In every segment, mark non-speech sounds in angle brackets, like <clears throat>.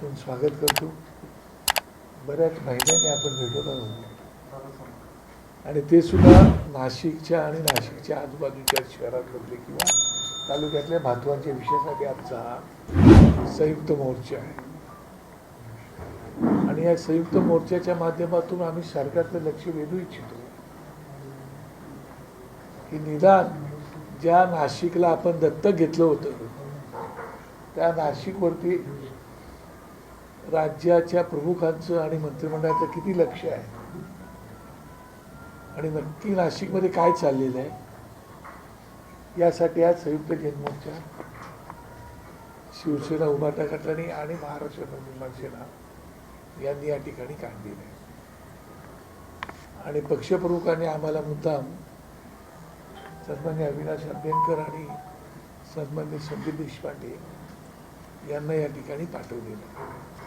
तुम स्वागत करतो. बऱ्याच महिन्यांनी आपण भेटत आहोत आणि ते सुद्धा नाशिकच्या आणि नाशिकच्या आजूबाजूच्या शहरातले किंवा तालुक्यातल्या महत्त्वाच्या विषयासाठी आमचा संयुक्त मोर्चा आहे. आणि या संयुक्त मोर्चाच्या माध्यमातून आम्ही सरकारचं लक्ष वेधू इच्छितो. की निदान ज्या नाशिकला आपण दत्तक घेतलं होतं त्या नाशिकवरती राज्याच्या प्रमुखांचं आणि मंत्रिमंडळाचं किती लक्ष आहे? आणि नक्की नाशिकमध्ये काय चाललेलं आहे? यासाठी आज संयुक्त जनमोर्चा शिवसेना उभाटा गटाने आणि महाराष्ट्र नवनिर्माण सेना यांनी या ठिकाणी काढलेलं आहे. आणि पक्षप्रमुखांनी आम्हाला मुद्दाम सन्मान्य अविनाश अभ्यंकर आणि सन्मान्य संदीप देशपांडे यांना या ठिकाणी पाठवलेलं आहे.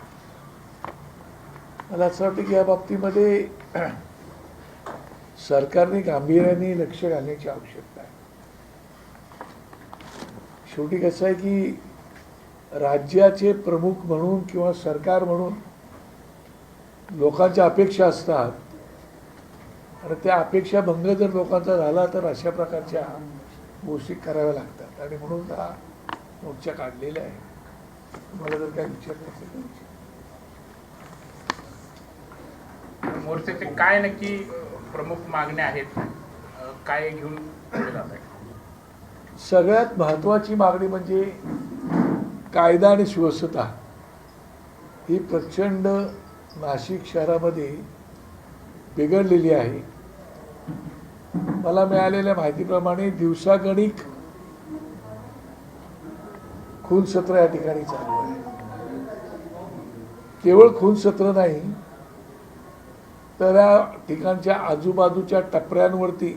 मला असं वाटतं की या बाबतीमध्ये <clears throat> सरकारने गांभीर्याने लक्ष घालण्याची आवश्यकता आहे. शेवटी कसं आहे की राज्याचे प्रमुख म्हणून किंवा सरकार म्हणून लोकांच्या अपेक्षा असतात. आणि त्या अपेक्षा भंग जर लोकांचा झाला तर अशा प्रकारच्या गोष्टी कराव्या लागतात. आणि म्हणून हा मोर्चा काढलेला आहे. मला जर काय विचार तर विचारा. मोर्चाचे काय नक्की प्रमुख मागण्या आहेत? काय घेऊन पुढे जात आहे? सगळ्यात महत्त्वाची मागणी म्हणजे कायदा आणि सुव्यवस्था ही प्रचंड नाशिक शहरामध्ये बिघडलेली आहे. मला मिळालेल्या माहितीप्रमाणे दिवसागणिक खून सत्र या ठिकाणी चालू आहे. केवळ खून सत्र नाही तर या ठिकाणच्या आजूबाजूच्या टपऱ्यांवरती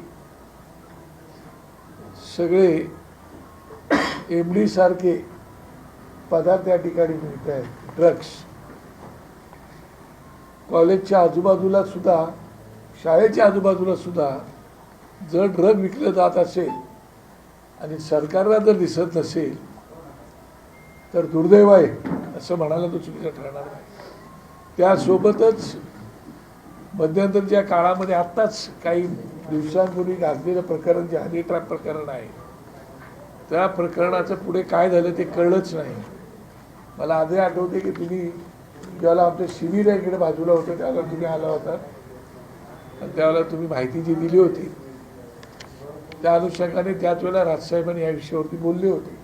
सगळे एम डी सारखे पदार्थ या ठिकाणी मिळत आहेत. ड्रग्स कॉलेजच्या आजूबाजूला सुद्धा शाळेच्या आजूबाजूला सुद्धा जर ड्रग विकलं जात असेल आणि सरकारला जर दिसत नसेल तर दुर्दैव आहे असं म्हणायला तो चुकीचं ठरणार नाही. त्यासोबतच मध्यंतरच्या काळामध्ये आत्ताच काही दिवसांपूर्वी गाजलेलं प्रकरण जे हनी ट्रॅप प्रकरण आहे त्या प्रकरणाचं पुढे काय झालं ते कळलंच नाही. मला आजही आठवते की तुम्ही ज्याला आमचं शिबिर आहे इकडे बाजूला होतं त्याला तुम्ही आला होता. आणि त्यावेळेला तुम्ही माहिती जी दिली होती त्या अनुषंगाने त्याच वेळेला राजसाहेबांनी या विषयावरती बोलले होते.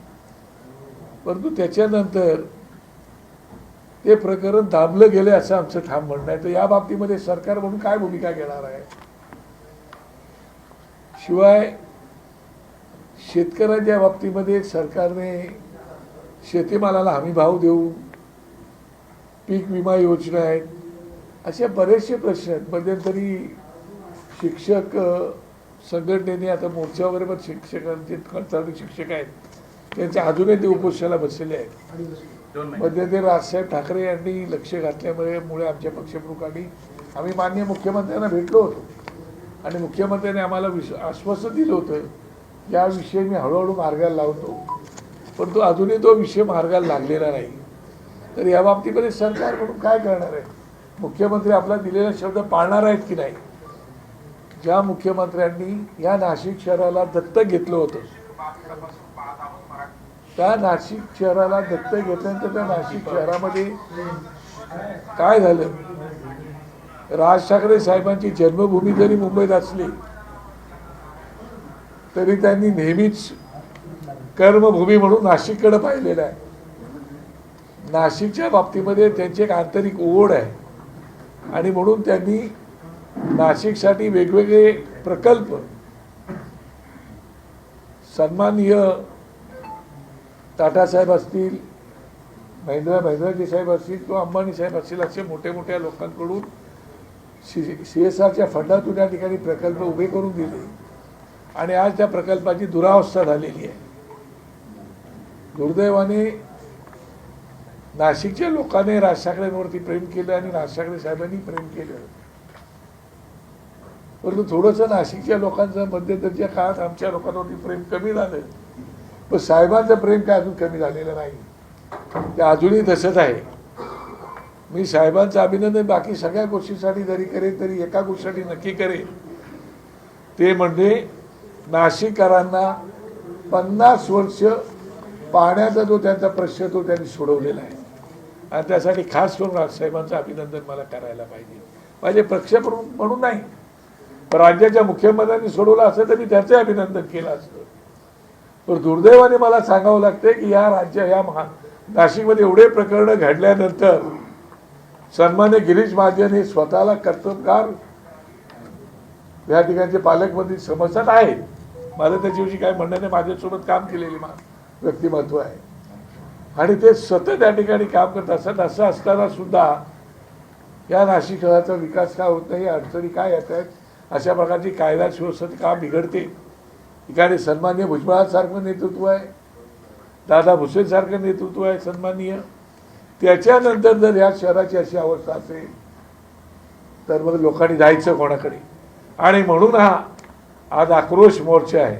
परंतु त्याच्यानंतर ते प्रकरण दाबलं गेले असं आमचं ठाम म्हणणं आहे. तर या बाबतीमध्ये सरकार म्हणून काय भूमिका घेणार आहे? शिवाय शेतकऱ्यांच्या बाबतीमध्ये सरकारने शेतीमालाला हमी भाव देऊ पीक विमा योजना आहेत. असे बरेचसे प्रश्न आहेत. मध्यंतरी शिक्षक संघटनेने आता मोर्चा वगैरे पण शिक्षकांचे कंत्राटी शिक्षक आहेत. त्यांच्या अजूनही ते उपोषणाला बसलेले आहेत. मध्ये ते राजसाहेब ठाकरे यांनी लक्ष घातल्यामुळे मुळे आमच्या पक्षप्रमुखांनी आम्ही माननीय मुख्यमंत्र्यांना भेटलो होतो. आणि मुख्यमंत्र्यांनी आम्हाला विश आश्वासन दिलं होतं या विषय मी हळूहळू मार्गाला लावतो. परंतु अजूनही तो विषय मार्गाला लागलेला नाही. तर या बाबतीमध्ये सरकार म्हणून काय करणार आहे? मुख्यमंत्री आपला दिलेला शब्द पाळणार आहेत की नाही? ज्या मुख्यमंत्र्यांनी या नाशिक शहराला दत्तक घेतलं होतं. त्या नाशिक शहराला दत्त घेतल्यानंतर त्या नाशिक शहरामध्ये काय झालं? राज ठाकरे साहेबांची जन्मभूमी जरी मुंबईत असली तरी त्यांनी नेहमीच कर्मभूमी म्हणून नाशिककडे पाहिलेलं आहे. नाशिकच्या बाबतीमध्ये त्यांची एक आंतरिक ओढ आहे. आणि म्हणून त्यांनी नाशिकसाठी वेगवेगळे प्रकल्प सन्माननीय टाटा साहेब असतील महिंद्रा महिंद्राजी साहेब असतील किंवा अंबानी साहेब असतील असे मोठे मोठ्या लोकांकडून सी सी एस आरच्या फंडातून या ठिकाणी प्रकल्प उभे करून दिले. आणि आज त्या प्रकल्पाची दुरावस्था झालेली आहे. दुर्दैवाने नाशिकच्या लोकांनी राज ठाकरेंवरती प्रेम केलं आणि राज ठाकरे साहेबांनी प्रेम केलं. परंतु थोडंसं नाशिकच्या लोकांचं मध्यंतरच्या काळात आमच्या लोकांवरती प्रेम कमी झालं. पण साहेबांचं प्रेम काय अजून कमी झालेलं नाही. ते अजूनही तसंच आहे. मी साहेबांचं अभिनंदन बाकी सगळ्या गोष्टीसाठी जरी करेन तरी एका गोष्टीसाठी नक्की करेन. ते म्हणजे नाशिककरांना पन्नास वर्ष पाण्याचा जो त्यांचा प्रश्न तो त्यांनी सोडवलेला आहे. आणि त्यासाठी खास करून राजसाहेबांचं अभिनंदन मला करायला पाहिजे. माझे प्रक्षेपण म्हणून नाही. राज्याच्या मुख्यमंत्र्यांनी सोडवलं असं तर मी त्याचंही अभिनंदन केलं असतं. पण दुर्दैवाने मला सांगावं लागते की या राज्य या महा नाशिकमध्ये एवढे प्रकरण घडल्यानंतर सन्मान्य गिरीश महाजन हे स्वतःला कर्तबगार या ठिकाणचे पालकमंत्री समजतात आहेत. मला त्याच्याविषयी काय म्हणणं नाही माझ्यासोबत काम केलेले मा व्यक्तिमत्व आहे. आणि ते सतत या ठिकाणी काम करत असतात असं असताना सुद्धा या नाशिक शहराचा विकास काय होत नाही अडचणी काय येत आहेत अशा प्रकारची कायदा सुव्यवस्था का बिघडते. ठिकाणी सन्मान्य भुजबळासारखं नेतृत्व आहे. दादा भुसेनसारखं नेतृत्व आहे सन्माननीय त्याच्यानंतर जर या शहराची अशी अवस्था असेल तर मग लोकांनी जायचं कोणाकडे? आणि म्हणून हा आज आक्रोश मोर्चा आहे.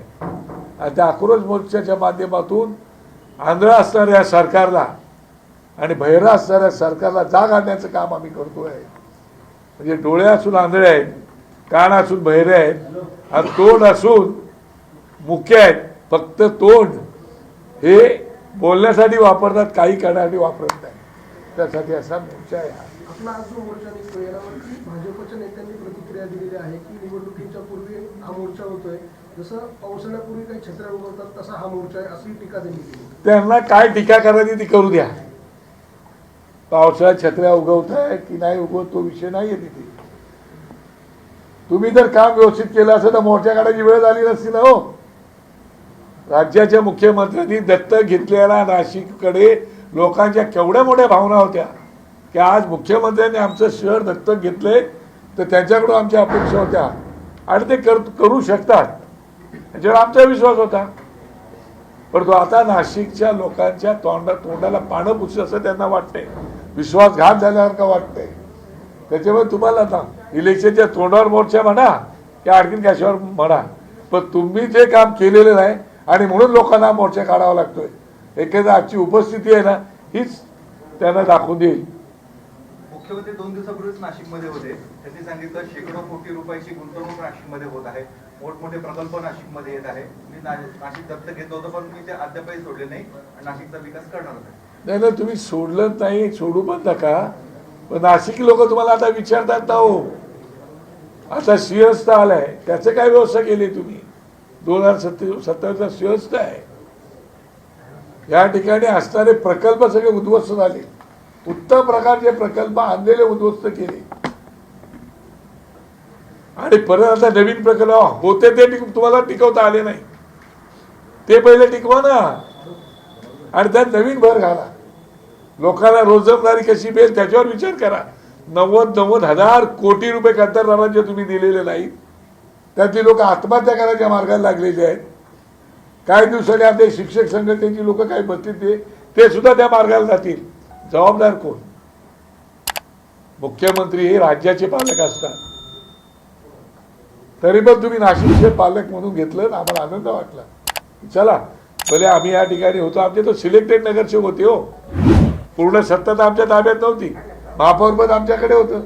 आणि त्या आक्रोश मोर्चाच्या माध्यमातून आंधळा असणाऱ्या सरकारला आणि बहिरा असणाऱ्या सरकारला जाग आणण्याचं काम आम्ही करतोय. म्हणजे डोळे असून आंधळे आहेत कान असून बहिरे आहेत आणि तोंड असून मुख्य आहेत. फक्त तोंड हे बोलण्यासाठी वापरतात काही करण्यासाठी वापरत नाही. त्यासाठी असा मोर्चा आहे हा. आपला आज जो मोर्चा निघतोय यावरती भाजपच्या नेत्यांनी प्रतिक्रिया दिलेली आहे की निवडणुकीच्या पूर्वी हा मोर्चा होतोय. जसं पावसाळ्यापूर्वी काही छत्र्या उगवतात तसा हा मोर्चा आहे अशी टीका त्यांनी केली त्यांना काय टीका करायची ती करू द्या. पावसाळ्यात छत्र्या उगवताय की नाही उगवत तो विषय नाहीये तिथे. तुम्ही जर काम व्यवस्थित केलं असं तर मोर्चा काढायची वेळ झाली नसती ना हो. राज्याच्या मुख्यमंत्र्यांनी दत्तक घेतलेल्या नाशिककडे लोकांच्या केवढ्या मोठ्या भावना होत्या की आज मुख्यमंत्र्यांनी आमचं शहर दत्तक घेतलंय तर त्यांच्याकडून आमच्या अपेक्षा होत्या. आणि ते कर करू शकतात. त्याच्यावर आमचा विश्वास होता. परंतु आता नाशिकच्या लोकांच्या तोंडा तोंडाला पानं पुसलं असं त्यांना वाटतंय. विश्वासघात झाल्यासारखं वाटतंय. त्याच्यामुळे तुम्हाला आता इलेक्शनच्या तोंडावर मोर्चा म्हणा की आणखीन कशावर म्हणा. पण तुम्ही जे काम केलेलं नाही आणि म्हणून लोकांना मोर्चा काढावा लागतोय. एखादा आजची उपस्थिती आहे ना हीच त्यांना दाखवून देईल. मुख्यमंत्री दोन दिवसापूर्वीच नाशिकमध्ये होते. त्यांनी सांगितलं शेकडो कोटी रुपयाची गुंतवणूक नाशिकमध्ये होत आहे. मोठमोठे प्रकल्प नाशिकमध्ये येत आहे. मी नाशिक दत्तक घेतलं होतं पण मी ते अद्यापही सोडले नाही. आणि नाशिकचा विकास करणार नाही. ना तुम्ही सोडलं नाही सोडू पण नका. पण नाशिकी लोक तुम्हाला आता विचारतात ना हो. आता सिंहस्थ आलाय त्याचं काय व्यवस्था केली तुम्ही? दोन हजार सत्ते सत्तावीसचा सिंहस्थ आहे. या ठिकाणी असणारे प्रकल्प सगळे उद्ध्वस्त झाले. उत्तम प्रकारचे प्रकल्प आणलेले उद्ध्वस्त केले. आणि परत आता नवीन प्रकल्प होते ते तुम्हाला टिकवता आले नाही. ते पहिले टिकवा ना. आणि त्यात नवीन भर घाला. लोकांना रोजमदारी कशी मिळेल त्याच्यावर विचार करा. नव्वद नव्वद हजार कोटी रुपये कंत्राटदारांचे तुम्ही दिलेले नाहीत. त्यातली लोक आत्महत्या करायच्या मार्गाला लागलेली आहेत. काही दिवसांनी आपले शिक्षक संघटनेची लोक काही बसतील ते ते सुद्धा त्या मार्गाला जातील. जबाबदार कोण? मुख्यमंत्री हे राज्याचे पालक असतात. तरी पण तुम्ही नाशिकचे पालक म्हणून घेतलं ना आम्हाला आनंद वाटला. चला भले आम्ही या ठिकाणी होतो. आमचे तो सिलेक्टेड नगरसेवक होते हो. पूर्ण सत्ता तर आमच्या ताब्यात नव्हती. महापौर पद आमच्याकडे होतं.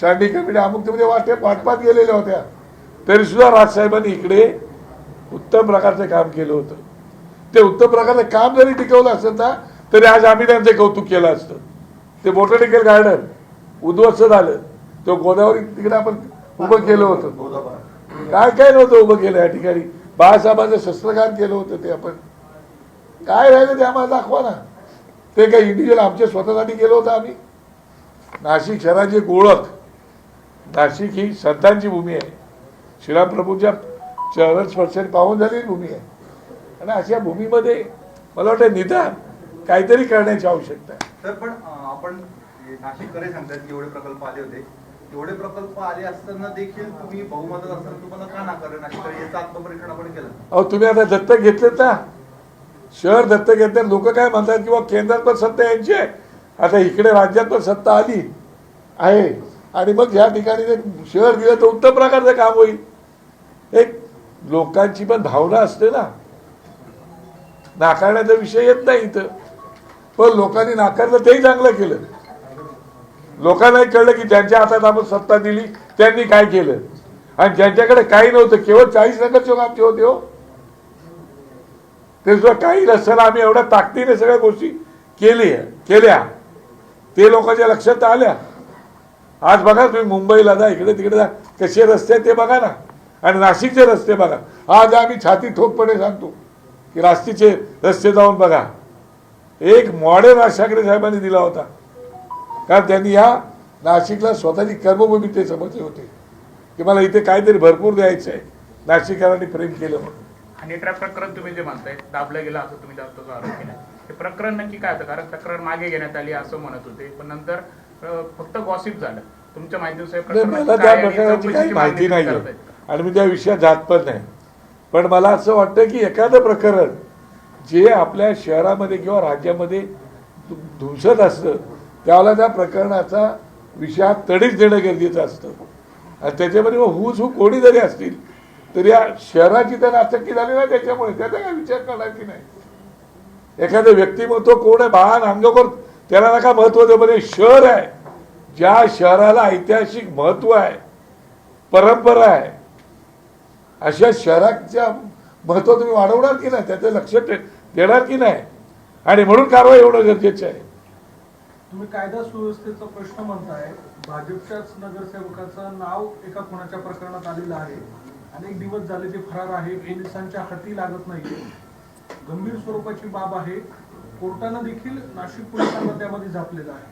शांडी कमिटी अमुक तिथे वाटे वाटपात गेलेल्या होत्या. तरी सुद्धा राजसाहेबांनी इकडे उत्तम प्रकारचं काम केलं होतं. ते उत्तम प्रकारचं काम जरी टिकवलं असतं ना तरी आज आम्ही त्यांचं कौतुक केलं असतं. ते बोटॅनिकल गार्डन. उद्ध्वस्त झालं. तो गोदावरी तिकडे आपण उभं केलं होतं. काय काय नव्हतं उभं केलं या ठिकाणी? बाळासाहेबांचं शस्त्रकान केलं होतं ते आपण. काय राहिलं ते आम्हाला दाखवा ना. ते काय इंडिव्हिज्युअल आमच्या स्वतःसाठी केलं होतं आम्ही. नाशिक शहराची एक ओळख नाशिक ही संतांची भूमी आहे. श्रीरामप्रभूंच्या चरण स्पर्शाने पाहून झालेली भूमी आहे. आणि अशा भूमीमध्ये मला वाटतं निदान काहीतरी करण्याची आवश्यकता आहे. तर पण आपण हे नाशिककडे सांगतात की एवढे प्रकल्प आले होते. एवढे प्रकल्प आले असताना देखील तुम्ही बहुमतात असताना तुम्हाला का नाकारलं नाशिककडे याचं आत्मपरीक्षण आपण केलं. अहो तुम्ही आता दत्तक घेतलेत ना? शहर दत्तक घेतले लोक काय म्हणतात? किंवा केंद्रात पण सत्ता यांची आहे? आता इकडे राज्यात पण सत्ता आली आहे. आणि मग ह्या ठिकाणी जर शहर दिलं तर उत्तम प्रकारचं काम होईल. एक लोकांची पण भावना असते ना. नाकारण्याचा विषय येत नाही इथं. पण लोकांनी नाकारलं तेही चांगलं केलं. लोकांनाही कळलं की ज्यांच्या हातात आपण सत्ता दिली त्यांनी काय केलं. आणि ज्यांच्याकडे काही नव्हतं केवळ चाळीस नगरसेवक आमचे होते हो. ते सुद्धा काही नसताना आम्ही एवढ्या ताकदीने सगळ्या गोष्टी केली केल्या. ते लोकांच्या लक्षात आल्या. आज बघा तुम्ही मुंबईला जा इकडे तिकडे जा. कसे रस्ते आहेत ते बघा ना. आणि नाशिकचे रस्ते बघा. आज आम्ही छाती ठोकपणे सांगतो की रास्तीचे रस्ते जाऊन बघा. एक मॉडेल राज ठाकरे साहेबांनी दिला होता. कारण त्यांनी या नाशिकला स्वतःची कर्मभूमी ते समजले होते. की मला इथे काहीतरी भरपूर द्यायचं आहे. नाशिकरांनी प्रेम केलं म्हणून. आणि प्रकरण तुम्ही जे म्हणताय दाबलं गेलं असं तुम्ही आरोप केला. हे प्रकरण नक्की काय होतं? कारण तक्रार मागे घेण्यात आली असं म्हणत होते. पण नंतर फक्त गॉसिप झालं. तुमच्या माहितीनुसार मला त्या प्रकाराची काही माहिती नाही. आणि मी त्या विषयात जात पण नाही. पण मला असं वाटतं की एखादं प्रकरण जे आपल्या शहरामध्ये किंवा राज्यामध्ये धुसत असतं त्यावेळेला त्या प्रकरणाचा विषयात तडीच देणं गरजेचं असतं. आणि त्याच्यामध्ये मग हुस हू कोणी जरी असतील तरी या शहराची तर नाचक्की झाली ना त्याच्यामुळे त्याचा काय विचार करायची नाही? एखादं व्यक्तिमत्व कोण आहे? महान अंगकोर त्याला नका महत्त्व देऊ म्हणजे शहर आहे. ज्या शहराला ऐतिहासिक महत्त्व आहे परंपरा आहे अशा शहराच्या महत्त्व तुम्ही वाढवणार की नाही त्याचं लक्ष देणार की नाही? आणि म्हणून कारवाई होणं गरजेचं आहे. तुम्ही कायदा सुव्यवस्थेचा प्रश्न म्हणताय. भाजपच्याच नगरसेवकाचं नाव एका खुनाच्या प्रकरणात आलेलं आहे. अनेक दिवस झाले ते फरार आहे पोलिसांच्या हाती लागत नाही गंभीर स्वरूपाची बाब आहे. कोर्टानं देखील नाशिक पोलिसांना त्यामध्ये झापलेलं आहे.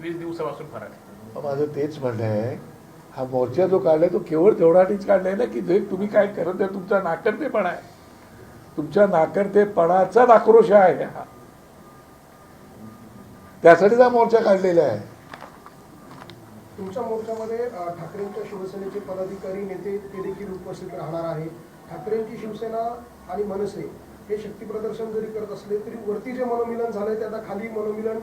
वीस दिवसापासून आहे. माझं तेच म्हणणं आहे. हा मोर्चा जो काढलाय तो केवळ तेवढाच काढलाय ना की जे तुम्ही काय करत आहे तुमचा नाकर्तेपणा आहे. तुमच्या नाकर्तेपणाचाच आक्रोश आहे हा. त्यासाठीच हा मोर्चा काढलेला आहे. तुमच्या मोर्चामध्ये ठाकरेंच्या शिवसेनेचे पदाधिकारी नेते ते देखील उपस्थित राहणार आहे ठाकरेंची शिवसेना आणि मनसे हे शक्ती प्रदर्शन जरी करत असले तरी वरती जे मनोमिलन झालंय ते आता खाली मनोमिलन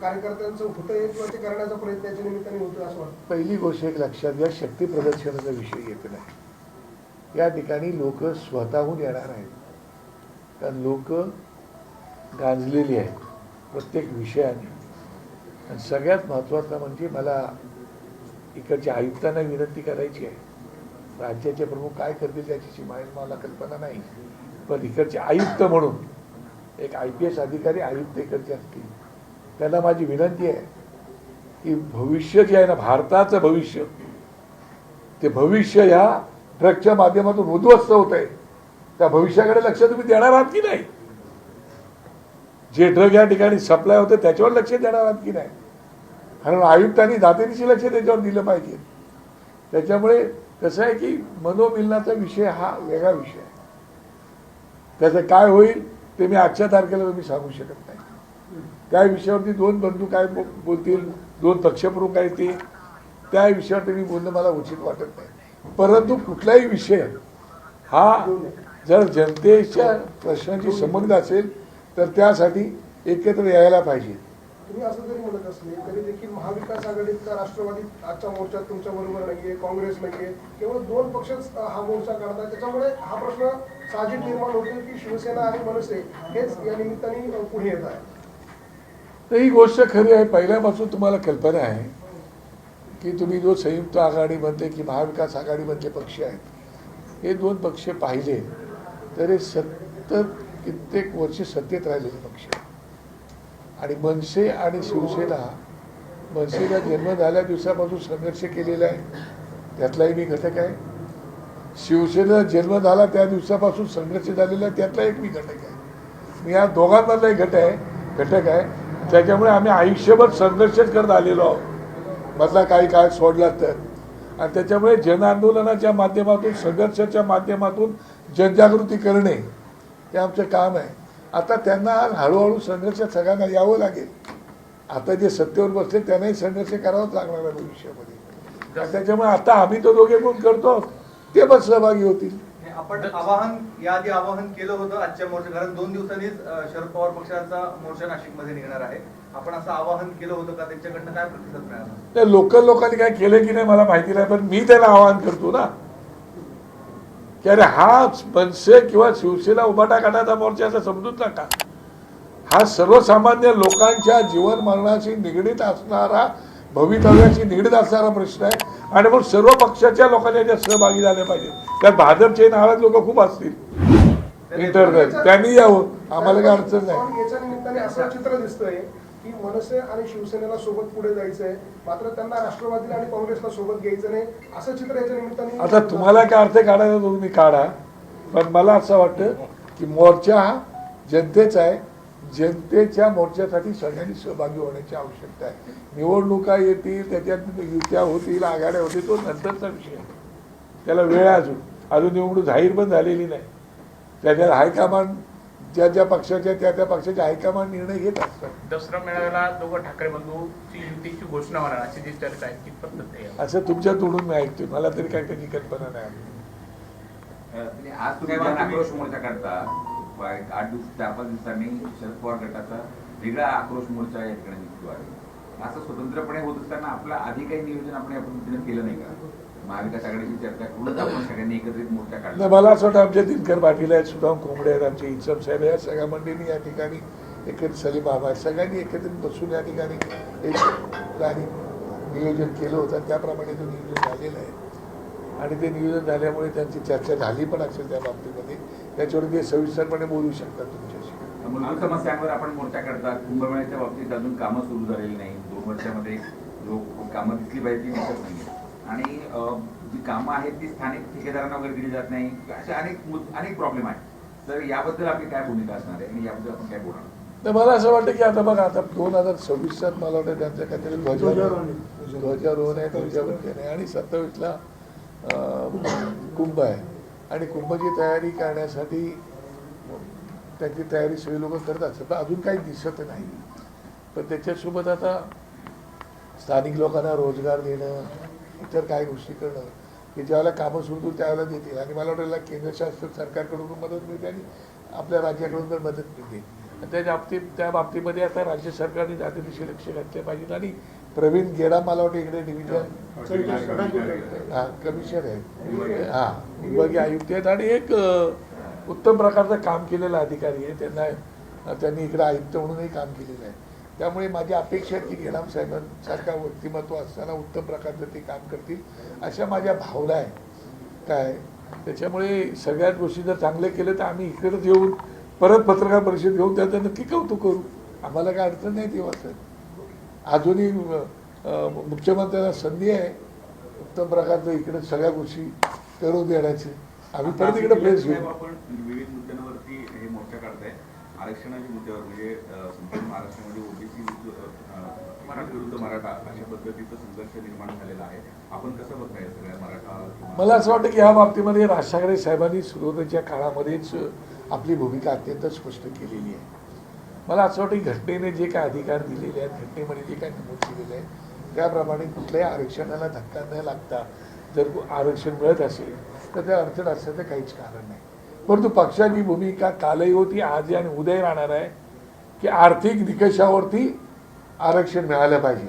कार्यकर्त्यांचं होतंय किंवा ते करण्याचा प्रयत्न याच्या निमित्ताने होतोय असं वाटतं. पहिली गोष्ट एक लक्षात घ्या शक्ती प्रदर्शनाचा विषय येत नाही. या ठिकाणी लोक स्वतःहून येणार आहेत. कारण लोक गांजलेली आहेत प्रत्येक विषयाने. आणि सगळ्यात महत्त्वाचं म्हणजे मला इकडच्या आयुक्तांना विनंती करायची आहे. राज्याचे प्रमुख काय करतील त्याची मला कल्पना नाही. पण इकडचे आयुक्त म्हणून एक आय पी एस अधिकारी आयुक्त इकडचे असतील. त्यांना माझी विनंती आहे की भविष्य जे आहे ना भारताचं भविष्य ते भविष्य ह्या ड्रगच्या माध्यमातून उद्ध्वस्त होत आहे त्या भविष्याकडे लक्ष तुम्ही देणार आहात की नाही? जे ड्रग या ठिकाणी सप्लाय होतं त्याच्यावर लक्ष देणार आहात की नाही? कारण आयुक्तांनी दातेरीशी लक्ष त्याच्यावर दिलं पाहिजे. त्याच्यामुळे कसं आहे की मनोमिलनाचा विषय हा वेगळा विषय आहे. त्याचं काय होईल ते मी आजच्या तारखेला मी सांगू शकत नाही. त्या विषयावरती दोन बंधू काय बोलतील दोन पक्षप्रमुख आहेत ते त्या विषयावरती मी बोलणं मला उचित वाटत नाही. परंतु कुठलाही विषय हा जर जनतेच्या प्रश्नांशी संबंध असेल तर त्यासाठी एकत्र यायला पाहिजे. तुम्ही असं जरी म्हणत असले तरी देखील महाविकास आघाडीचा राष्ट्रवादी आजच्या मोर्चात तुमच्या बरोबर नाहीये काँग्रेस नाहीये केवळ दोन पक्षच हा मोर्चा काढतात त्याच्यामुळे हा प्रश्न साहजिक निर्माण होतो की शिवसेना आणि मनसे हेच या निमित्ताने पुढे येत आहे? तर ही गोष्ट खरी आहे. पहिल्यापासून तुम्हाला कल्पना आहे की तुम्ही जो संयुक्त आघाडीमधले की महाविकास आघाडीमधले पक्ष आहेत हे दोन पक्ष पाहिले तर हे सतत कित्येक वर्ष सत्तेत राहिलेले पक्ष आहेत. आणि मनसे आणि शिवसेना मनसेला जन्म झाल्या दिवसापासून संघर्ष केलेला आहे. त्यातलाही मी घटक आहे. शिवसेनेला जन्म झाला त्या दिवसापासून संघर्ष झालेला आहे त्यातला एक मी घटक आहे. मी या दोघांमधलाही घट आहे घटक आहे. त्याच्यामुळे आम्ही आयुष्यभर संघर्षच करत आलेलो आहोत. मधला काही काळ सोडला तर. आणि त्याच्यामुळे जन आंदोलनाच्या माध्यमातून संघर्षाच्या माध्यमातून जनजागृती करणे हे आमचं काम आहे. आता त्यांना हळूहळू संघर्षात सगळ्यांना यावं लागेल. आता जे सत्तेवर बसले त्यांनाही संघर्ष करावाच लागणार आहे भविष्यामध्ये. त्याच्यामुळे आता आम्ही तो दोघे गुण करतो. ते पण सहभागी होतील. आपण आवाहन याआधी आवाहन केलं होतं आजच्या मोर्चा कारण दोन दिवसांनीच शरद पवार पक्षाचा मोर्चा नाशिकमध्ये निघणार आहे. आपण असं आवाहन केलं होतं का? त्यांच्याकडनं काय प्रतिसाद मिळाला? लोकल लोकांनी काय केलं की नाही मला माहिती नाही पण मी त्यांना आवाहन करतो ना. की अरे हा मनसे किंवा शिवसेना उभाटा काढायचा मोर्चा असं समजूच नका. हा सर्वसामान्य लोकांच्या जीवन मरणाशी निगडीत असणारा भवितव्याशी निगडीत असणारा प्रश्न आहे. आणि मग सर्व पक्षाच्या लोकांनी याच्यात सहभागी झाले पाहिजे. त्यात भाजपचे नाराज लोक खूप असतील. इंटरनेट. त्यांनी यावं. आम्हाला काही अडचण नाही. की मनसे आणि शिवसेनेला सोबत पुढे जायचंय. मात्र त्यांना राष्ट्रवादीला आणि काँग्रेसला सोबत घ्यायचं नाही असं चित्र याच्या निमित्ताने आता तुम्हाला काय अर्थ काढायचा तो तुम्ही काढा. पण मला असं वाटतं की मोर्चा हा जनतेचा आहे. जनतेच्या मोर्चासाठी सगळ्यांनी सहभागी होण्याची आवश्यकता आहे. निवडणुका येतील त्याच्यात युत्या होतील आघाड्या होतील तो नंतरचा विषय आहे. त्याला वेळ आहे अजून. अजून निवडणूक जाहीर पण झालेली नाही. त्याच्यात हायकमांड ज्या ज्या पक्षाच्या त्या त्या पक्षाचे हायकमांड निर्णय घेत असतात. दसरा मेळाव्याला दोघं ठाकरे बंधूची युतीची घोषणा होणार अशी जी चर्चा आहे कितपत असं तुमच्या तोडून मी ऐकतो मला तरी काही त्याची कल्पना नाही आणि आज तुम्ही आक्रोश मोर्चा एक आठ दिवस चार पाच दिवसांनी शरद पवार गटाचा वेगळा आक्रोश मोर्चा या ठिकाणी निघतो आहे. असं स्वतंत्रपणे होत असताना आपलं आधी काही नियोजन आपण या पद्धतीने केलं नाही का? महाविकास आघाडीची चर्चा करून आपण सगळ्यांनी एकत्रित मोर्चा नाही, काढला मला असं वाटतं आमचे दिनकर पाटील आहेत सुदाम कोंबडे आहेत आमचे इचम साहेब या सगळ्या मंडळींनी या ठिकाणी एकत्रित सलीम बाबा आहेत सगळ्यांनी एकत्रित बसून या ठिकाणी एक नियोजन केलं होतं. त्याप्रमाणे ते नियोजन झालेलं आहे. आणि ते नियोजन झाल्यामुळे त्यांची चर्चा झाली पण असेल त्या बाबतीमध्ये. त्याच्यावर ते सविस्तरपणे बोलू शकतात तुमच्याशी. मूलभूत समस्यांवर आपण मोर्चा काढता कुंभमेळ्याच्या बाबतीत अजून कामं सुरू झालेली नाही दोन वर्षामध्ये जो कामं दिसली पाहिजे ती दिसत नाही आणि जी कामं आहेत ती स्थानिक ठेकेदारांना वगैरे दिली जात नाही. असे अनेक अनेक प्रॉब्लेम आहेत. तर याबद्दल आपली काय भूमिका असणार आहे आणि याबद्दल आपण काय बोलणार तर मला असं वाटतं की आता बघा आता दोन हजार सव्वीसात मला वाटतं त्यांचं काहीतरी ध्वजारोहण ध्वजारोहण आहे. ध्वजावंदन आहे आणि सत्तावीसला कुंभ आहे. आणि कुंभची तयारी करण्यासाठी त्याची तयारी सगळी लोक करत असतात पण अजून काही दिसत नाही. पण त्याच्यासोबत आता स्थानिक लोकांना रोजगार देणं इतर काही गोष्टी करणं. की ज्यावेळेला कामं सुरू होतील त्यावेळेला देतील. आणि मला वाटतं केंद्र शासन सरकारकडून पण मदत मिळते आणि आपल्या राज्याकडून पण मदत मिळते. आणि त्या बाबतीत त्या बाबतीमध्ये आता राज्य सरकारने जातीविषयी लक्ष घातले पाहिजे. आणि प्रवीण गेडा मला वाटतं इकडे डिव्हिजन हा कमिशनर आहे. हा विभागीय आयुक्त आहेत. आणि एक उत्तम प्रकारचं काम केलेलं अधिकारी आहे. त्यांना त्यांनी इकडे आयुक्त म्हणूनही काम केलेलं आहे. त्यामुळे माझी अपेक्षा की गेडाम साहेबांसारखा व्यक्तिमत्व असताना उत्तम प्रकारचं ते काम करतील. अशा माझ्या भावना आहे काय? त्याच्यामुळे सगळ्याच गोष्टी जर चांगले केले तर आम्ही इकडेच येऊन परत पत्रकार परिषद घेऊन त्याचं नक्की कौतुक करू. आम्हाला काय अडचण नाही तेव्हा सर. अजूनही मुख्यमंत्र्यांना संधी आहे. उत्तम प्रकारचं इकडे सगळ्या गोष्टी करून देण्याची. आम्ही परत इकडे प्रेस घेऊ. आरक्षणाच्या मुद्द्यावर म्हणजे संपूर्ण महाराष्ट्रामध्ये ओबीसी मराठा विरुद्ध मराठा अशा पद्धतीचा संघर्ष निर्माण झालेला आहे. आपण कसं बघताय सगळ्या मराठा मला असं वाटतं की या बाबतीमध्ये राज ठाकरे साहेबांनी सुरुवातीच्या काळामध्येच आपली भूमिका अत्यंत स्पष्ट केलेली आहे. मला असं वाटतं की घटनेने जे काय अधिकार दिलेले आहेत घटनेमध्ये जे काय नमूद केलेलं आहे त्याप्रमाणे कुठल्याही आरक्षणाला धक्का न लागता जर आरक्षण मिळत असेल तर त्या अडचण असण्याचं काहीच कारण नाही. परंतु पक्षाची भूमिका कालही होती आजही आणि उद्याही राहणार आहे की आर्थिक निकषावरती आरक्षण मिळालं पाहिजे.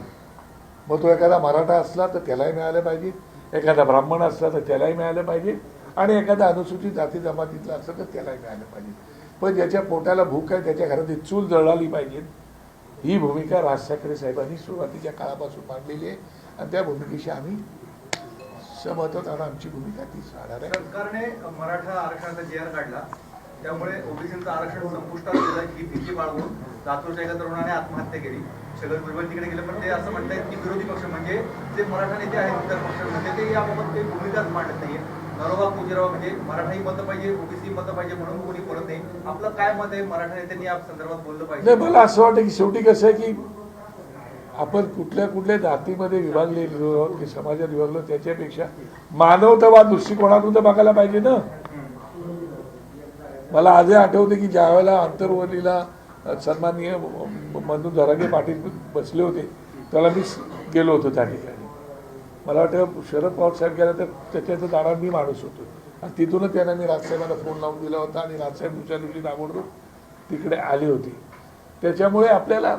मग तो एखादा मराठा असला तर त्यालाही मिळालं पाहिजे एखादा ब्राह्मण असला तर त्यालाही मिळालं पाहिजे आणि एखादा अनुसूचित जाती जमातीतला असला तर त्यालाही मिळालं पाहिजे. पण ज्याच्या पोटाला भूक आहे त्याच्या घरातली चूल जळाली पाहिजे ही भूमिका राज ठाकरे साहेबांनी सुरुवातीच्या काळापासून मांडलेली आहे आणि त्या भूमिकेशी आम्ही सहमत आहोत आणि आमची भूमिका तीच राहणार आहे. सरकारने मराठा आरक्षणाचा जी आर काढला. त्यामुळे ओबीसीचं आरक्षण संपुष्टात गेलं ही भीती बाळगून लातूरच्या एका तरुणाने आत्महत्या केली. छगन भुजबळ तिकडे गेले पण ते असं म्हणतायत की विरोधी पक्ष म्हणजे जे मराठा नेते आहेत इतर पक्षांमध्ये ते याबाबत काही भूमिकाच मांडत नाहीये. नरोबा कुजीराव म्हणजे मराठाही मतं पाहिजे ओबीसी मतं पाहिजे म्हणून कोणी बोलत नाही. आपलं काय मत आहे मराठा नेत्यांनी या संदर्भात बोललं पाहिजे? मला असं वाटतं की शेवटी कसं आहे की आपण कुठल्या कुठल्या जातीमध्ये विभागलेलो आहोत की समाजात विभागलो त्याच्यापेक्षा मानवतावाद दृष्टिकोनातून तर बघायला पाहिजे ना. मला आजही आठवते की ज्या वेळेला आंतरवलीला सन्माननीय मधून धरागे पाटील बसले होते त्याला मी गेलो होतो त्या ठिकाणी. मला वाटतं शरद पवार साहेब गेला तर त्याच्यात जाणार मी माणूस होतो. आणि तिथूनच त्यांना मी राजसाहेबांना फोन लावून दिला होता आणि राजसाहेब दुसऱ्या दिवशी ताबडतोब तिकडे आले होते. त्याच्यामुळे आपल्याला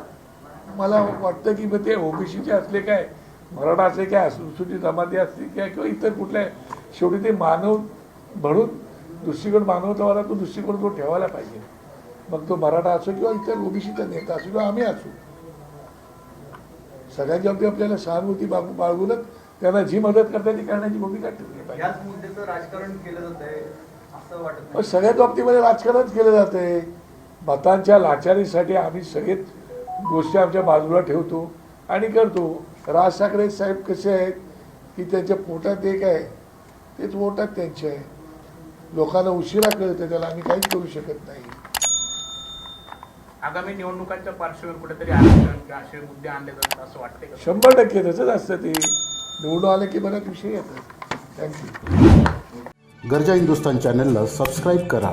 मला वाटतं की मग ते ओबीसीचे असले काय मराठा असले काय अनुसूचित जमाती असले काय किंवा इतर कुठल्या शेवटी ते मानव म्हणून दृष्टिकोन मानवतावाला तो दृष्टिकोन तो ठेवायला पाहिजे. मग तो मराठा असो किंवा इतर ओबीसीचा नेता असो किंवा आम्ही असू. सगळ्यांच्या बाबतीत आपल्याला सहानुभूती बाळगू- बाळगूनच त्यांना जी मदत करता ती करण्याची भूमिका ठेवली पाहिजे. राजकारण केलं जात आहे सगळ्याच बाबतीमध्ये राजकारणच केलं जातंय मतांच्या लाचारीसाठी आम्ही सगळेच गोष्टी आमच्या बाजूला ठेवतो आणि करतो. राज ठाकरे साहेब कसे आहेत? की त्यांच्या पोटात एक आहे. तेच पोटात त्यांचे आहे. लोकांना उशिरा कळतं त्याला आम्ही काहीच करू शकत नाही. आगामी निवडणुकांच्या पार्श्वभूमीवर कुठेतरी आरक्षण किंवा असे मुद्दे आणले जातात असं वाटतंय का? शंभर टक्के तसंच असतं ते. निवडून आलं की बऱ्याच विषय येतात. थँक्यू गरजा हिंदुस्तान चॅनलला सबस्क्राईब करा.